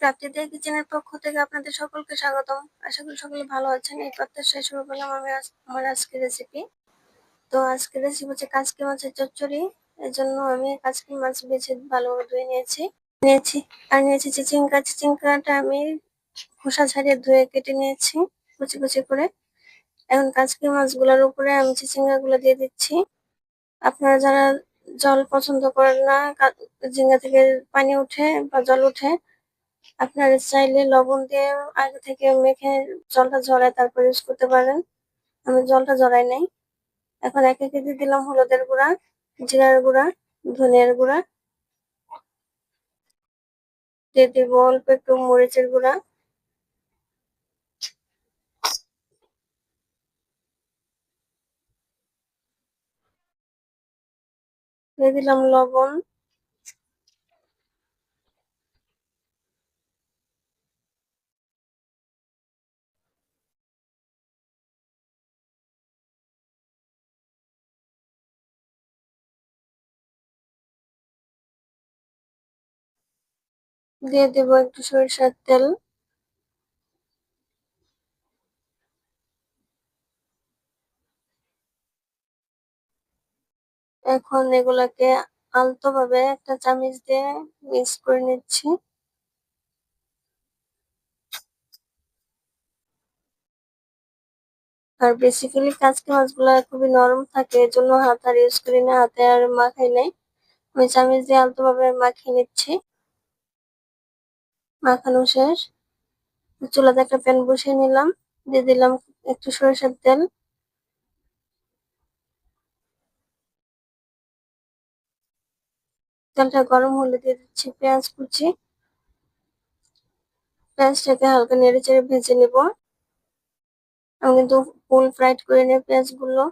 প্রাপ্তিদের কিচেনের পক্ষ থেকে আপনাদের সকলকে স্বাগতম। আশা করি সকলে ভালো আছেন। এই প্রত্যাশায় শুরু করলাম আমি আমার আজকের রেসিপি তো আজকের রেসিপি হচ্ছে কাজকি মাছের চচ্চড়ি। এর জন্য আমি কাজকি মাছ বেছে ভালোভাবে ধুয়ে নিয়েছি। নিয়েছি। আর নিয়েছি চিচিঙ্গা। চিচিঙ্গাটা আমি খোসা ছাড়িয়ে ধুয়ে কেটে নিয়েছি, কুচি কুচি করে। এখন কাজকি মাছগুলোর উপরে আমি চিচিঙ্গা গুলো দিয়ে দিচ্ছি। আপনারা যারা জল পছন্দ করেন না ঝিঙ্গা থেকে পানি উঠে বা জল উঠে আপনারা চাইলে লবণ দিয়ে আগে থেকে মেখে জলটা ঝরায় তারপর ইউজ করতে পারেন। আমি জলটা ঝরাই নাই। এখন এক এক কেজি দিলাম হলুদের গুঁড়া, জিরার গুঁড়া, ধনিয়ার গুঁড়া। দিয়ে দিব অল্প একটু মরিচের গুঁড়া। দিয়ে দিলাম লবণ। দিয়ে দিব একটু সরিষার তেল। এখন এগুলাকে আলতো ভাবে একটা চামিচ দিয়ে মিক্স করে নিচ্ছি। আর বেসিক্যালি কাজকি মাছগুলা খুবই নরম থাকে এর জন্য হাত আর ইউজ করি না, হাতে আর মাখাই নাই। আমি চামিচ দিয়ে আলতো ভাবে মাখিয়ে নিচ্ছি। মাখানো শেষ। চুলাতে একটা প্যান বসিয়ে নিলাম, দিয়ে দিলাম একটু সরিষার তেল। তেলটা গরম হলে দিয়ে দিচ্ছি পেঁয়াজ কুচি। পেঁয়াজটাকে হালকা নেড়ে চেড়ে ভেজে নেব। আমি কিন্তু ফুল ফ্রাইড করে নিই পেঁয়াজগুলো।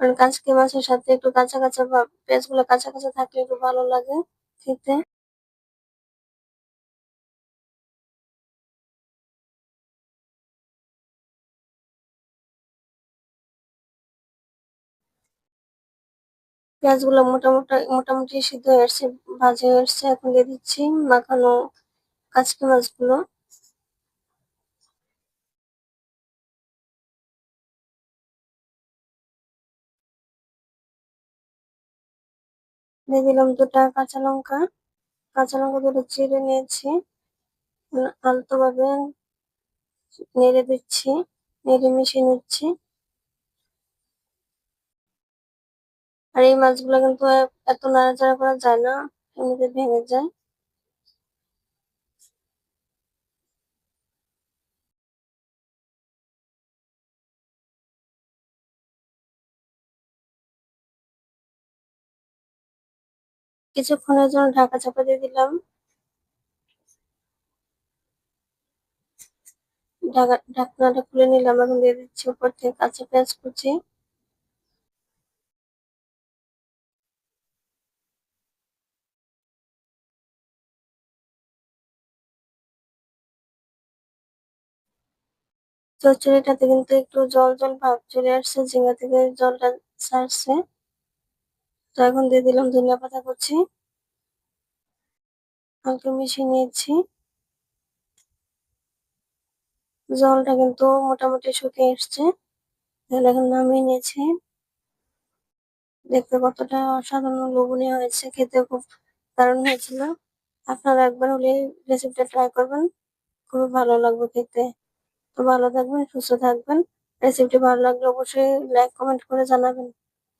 কারণ কাঁচকে মাছের সাথে একটু কাঁচা কাঁচা ভাব, পেঁয়াজগুলো কাঁচা কাঁচা থাকলে একটু ভালো লাগে খেতে। পেঁয়াজগুলো মোটামুটি মোটামুটি সিদ্ধ হয়ে আসছে, ভাজা হয়ে আসছে, এখন দিয়ে দিচ্ছি মাখানো কাঁচকি মাছগুলো। দিয়ে দিলাম দুটা কাঁচা লঙ্কা কাঁচা লঙ্কা দুটো চিড়ে নিয়েছি আলতো ভাবে নেড়ে দিচ্ছি, নেড়ে মিশিয়ে নিচ্ছি। আর এই মাছগুলো কিন্তু এত নাড়াচাড়া করা যায় না, এমনিতে ভেঙে যায়। কিছুক্ষণের জন্য ঢাকা চাপা দিয়ে দিলাম। ঢাকা, ঢাকনাটা খুলে নিলাম, এখন দিয়ে দিচ্ছি উপর থেকে কাঁচা পেঁয়াজ কুচি। চচ্চড়িটাতে কিন্তু একটু জল জল ভাব চলে আসছে, ঝিঙ্গা থেকে জলটা ছাড়ছে। তো এখন দিয়ে দিলাম ধনিয়া পাতা কুচি। হালকা মিশিয়ে নিয়েছি। জলটা কিন্তু মোটামুটি শুকিয়ে এসছে তাহলে এখন নামিয়ে নিয়েছি। দেখতে কতটা অসাধারণ লোভনীয় হয়েছে খেতে খুব দারুণ হয়েছিল। আপনারা একবার হলে রেসিপিটা ট্রাই করবেন। খুবই ভালো লাগবে খেতে। তো ভালো থাকবেন সুস্থ থাকবেন। রেসিপিটি ভালো লাগলে অবশ্যই লাইক কমেন্ট করে জানাবেন।